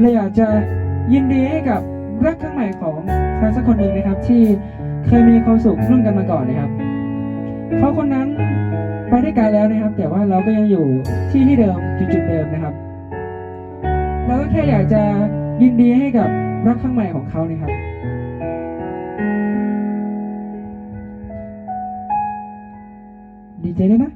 เราอยากจะยินดีให้กับรักครั้งใหม่ของใครสักคนหนึ่งนะครับ ที่เคยมีความสุขร่วมกันมาก่อนนะครับเขาคนนั้นไปได้ไกลแล้วนะครับ แต่ว่าเราก็ยังอยู่ที่ที่เดิมจุดๆเดิมนะครับเราก็แค่อยากจะยินดีให้กับรักครั้งใหม่ของเขานะครับดีใจด้วยนะ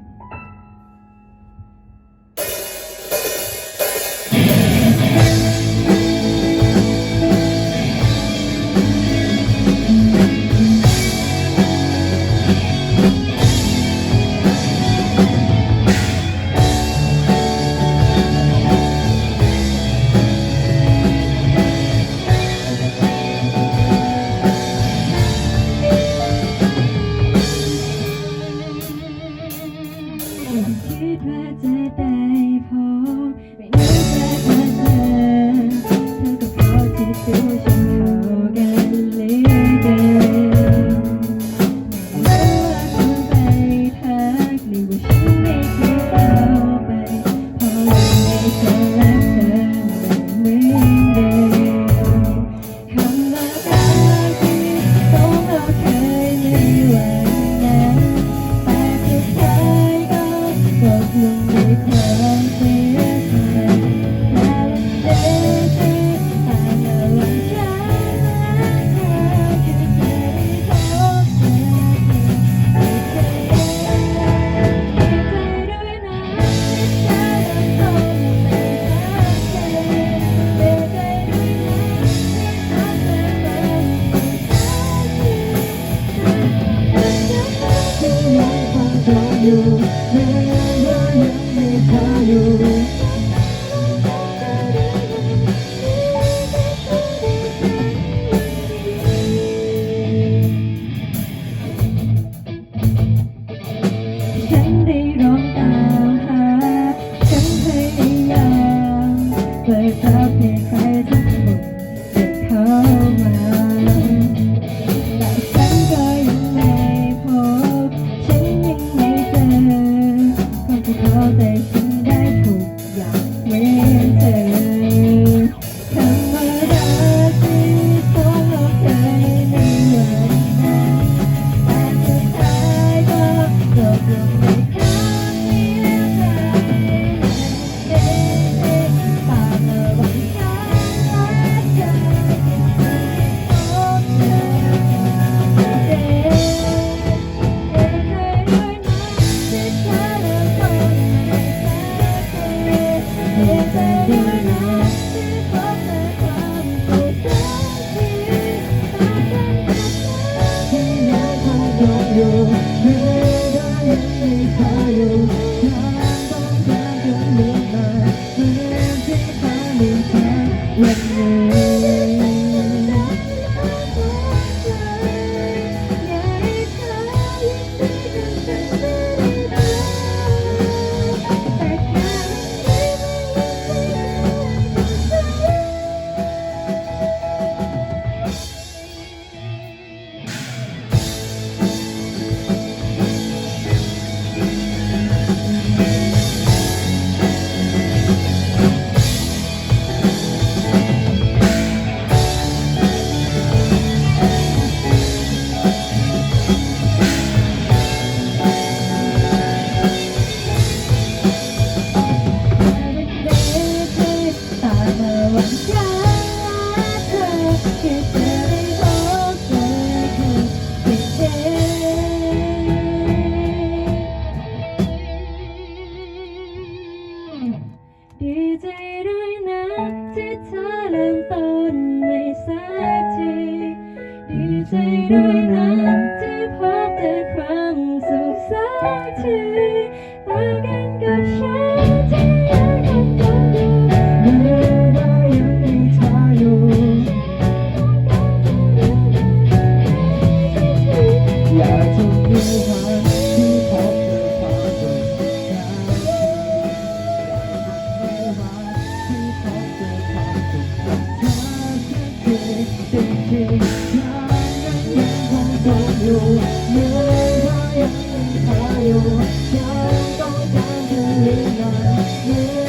คิดว่าจะได้พอไม่นึกว่าจะเจอ Sesi hoşuma geldi all. When you dây đôi nàng อยู่เหนื่เธยัายันต้องการเธอหน่อ